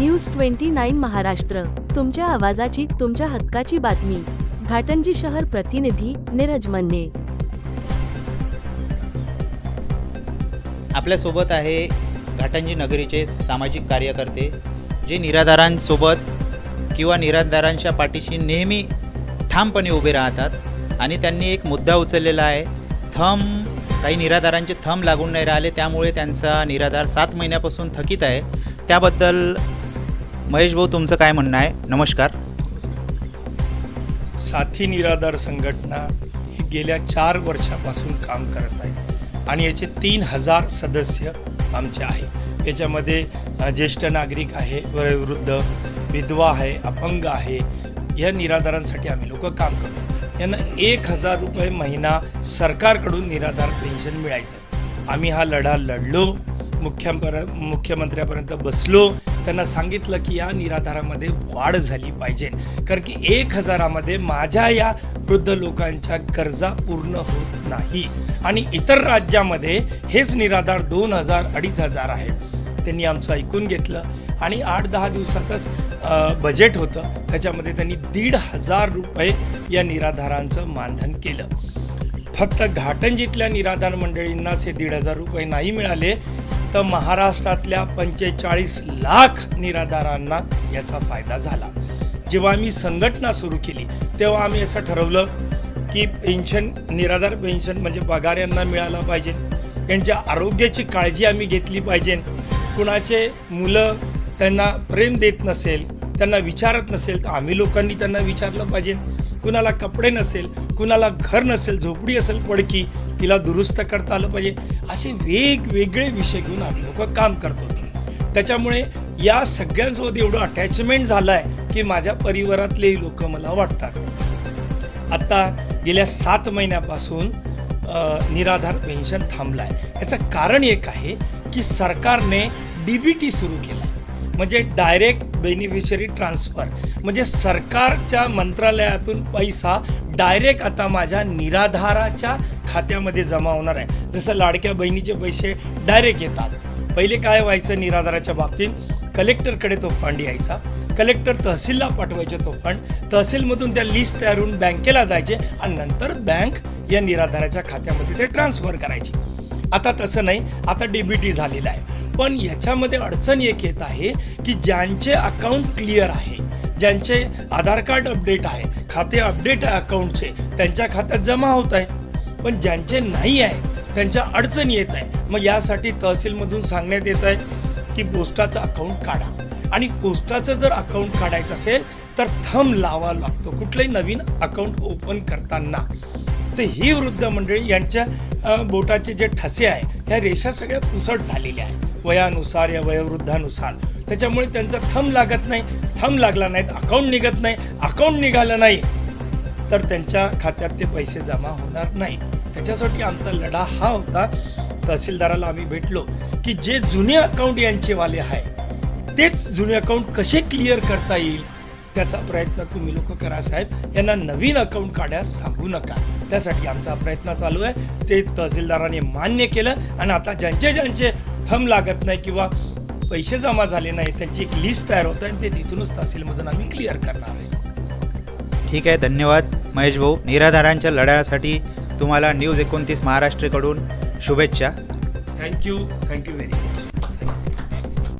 News twenty nine Maharashtra. तुमच्या आवाजाची तुमच्या हक्काची बातमी. घाटंजी शहर प्रतिनिधी नीरज मन्ने. आपल्यासोबत आहे घाटंजी नगरीचे सामाजिक कार्यकर्ते जे निराधारांसोबत किंवा निराधारांच्या पाठीशी नेहमी ठामपणे उभे राहतात आणि त्यांनी एक मुद्दा उचललेला आहे. थंब काही निराधारांचे थम लागून नाही राहिले त्यामुळे त्यांचा निराधार सात महिन्यापासून थकीत आहे. त्याबद्दल महेश भाऊ तुमचं काय म्हणणं आहे? नमस्कार. साथी निराधार संघटना ही गेल्या चार वर्षापासून काम करत आहे आणि याचे तीन हजार सदस्य आमचे आहे. याच्यामध्ये ज्येष्ठ नागरिक आहे वयोवृद्ध विधवा आहे अपंग आहे या निराधारांसाठी आम्ही लोक काम करतो. यांना एक हजार रुपये महिना सरकारकडून निराधार पेन्शन मिळायचं. आम्ही हा लढा लढलो. मुख्यापर मुख्यमंत्र्यापर्यंत बसलो. त्यांना सांगितलं की या निराधारामध्ये वाढ झाली पाहिजे. कारण की एक हजारामध्ये माझ्या या वृद्ध लोकांच्या गरजा पूर्ण होत नाही. आणि इतर राज्यामध्ये हेच निराधार दोन हजार अडीच हजार आहे त्यांनी आमचं ऐकून घेतलं. आणि आठ दहा दिवसातच बजेट होतं. त्याच्यामध्ये त्यांनी दीड हजार रुपये या निराधारांचं मानधन केलं. फक्त घाटंजीतल्या निराधार मंडळींनाच हे दीड हजार रुपये नाही मिळाले. तर महाराष्ट्रातल्या पंचेचाळीस लाख निराधारांना याचा फायदा झाला. जेव्हा आम्ही संघटना सुरू केली तेव्हा आम्ही असं ठरवलं की पेन्शन निराधार पेन्शन म्हणजे पगार यांना मिळाला पाहिजे. त्यांच्या आरोग्याची काळजी आम्ही घेतली पाहिजे. कुणाचे मुलं त्यांना प्रेम देत नसेल त्यांना विचारत नसेल तर आम्ही लोकांनी त्यांना विचारलं पाहिजे. कुणाला कपडे नसेल कुणाला घर नसेल झोपडी असेल पडकी तिला दुरुस्त करता आलं पाहिजे. असे वेगवेगळे विषय घेऊन आम्ही लोक काम करत होतो. त्याच्यामुळे या सगळ्यांसोबत एवढं अटॅचमेंट झालं आहे की माझ्या परिवारातलेही लोक मला वाटतात. आत्ता गेल्या सात महिन्यापासून निराधार पेन्शन थांबलं आहे याचं कारण एक आहे की सरकारने डी बी टी सुरू केलं म्हणजे डायरेक्ट बेनिफिशरी ट्रान्सफर म्हणजे सरकारच्या मंत्रालयातून पैसा डायरेक्ट आता माझ्या निराधाराच्या खात्यामध्ये जमा होणार आहे. जसं लाडक्या बहिणीचे पैसे डायरेक्ट येतात. पहिले काय व्हायचं निराधाराच्या बाबतीत? कलेक्टरकडे तो फंड यायचा. कलेक्टर तहसीलला पाठवायचे तो फंड तहसीलमधून त्या लिस्ट तयार होऊन बँकेला जायचे आणि नंतर बँक या निराधाराच्या खात्यामध्ये ते ट्रान्सफर करायची. आता तसं नाही. आता डीबीटी झालेलं आहे. पण याच्यामध्ये अडचण एक येत आहे की ज्यांचे अकाउंट क्लिअर आहे ज्यांचे आधार कार्ड अपडेट आहे खाते अपडेट आहे अकाउंटचे त्यांच्या खात्यात जमा होत आहे. पण ज्यांचे नाही आहे त्यांच्या अडचणी येत आहे. मग यासाठी तहसीलमधून सांगण्यात येत आहे की पोस्टाचं अकाउंट काढा. आणि पोस्टाचं जर अकाउंट काढायचं असेल तर थंब लावा लागतो. कुठलंही नवीन अकाउंट ओपन करताना. तर ही वृद्ध मंडळी यांच्या बोटाचे जे ठसे आहे ह्या रेषा सगळ्या पुसट झालेल्या आहेत. वयानुसार या वयोवृद्धानुसार. त्याच्यामुळे त्यांचा थंब लागत नाही थंब लागला नाहीत अकाउंट निघत नाही अकाउंट निघालं नाही. तर त्यांच्या खात्यात ते पैसे जमा होणार नाही. त्याच्यासाठी आमचा लढा हा होता. तहसीलदाराला आम्ही भेटलो की जे जुने अकाउंट यांचेवाले आहे तेच जुने अकाउंट कसे क्लिअर करता येईल त्याचा प्रयत्न तुम्ही लोक करा साहेब. यांना नवीन अकाउंट काढायस सांगू नका. त्यासाठी आमचा प्रयत्न चालू आहे. ते तहसीलदाराने मान्य केलं आणि आता ज्यांचे ज्यांचे थंब लागत नाही किंवा पैसे जमा झाले नाही त्यांची एक लिस्ट तयार होत आहे आणि ते तिथूनच तहसीलमधून आम्ही क्लिअर करणार आहे. ठीक आहे धन्यवाद. महेश भाऊ निराधारांच्या लढ्यासाठी तुम्हाला न्यूज एकोणतीस महाराष्ट्रकडून शुभेच्छा. Thank you thank you very much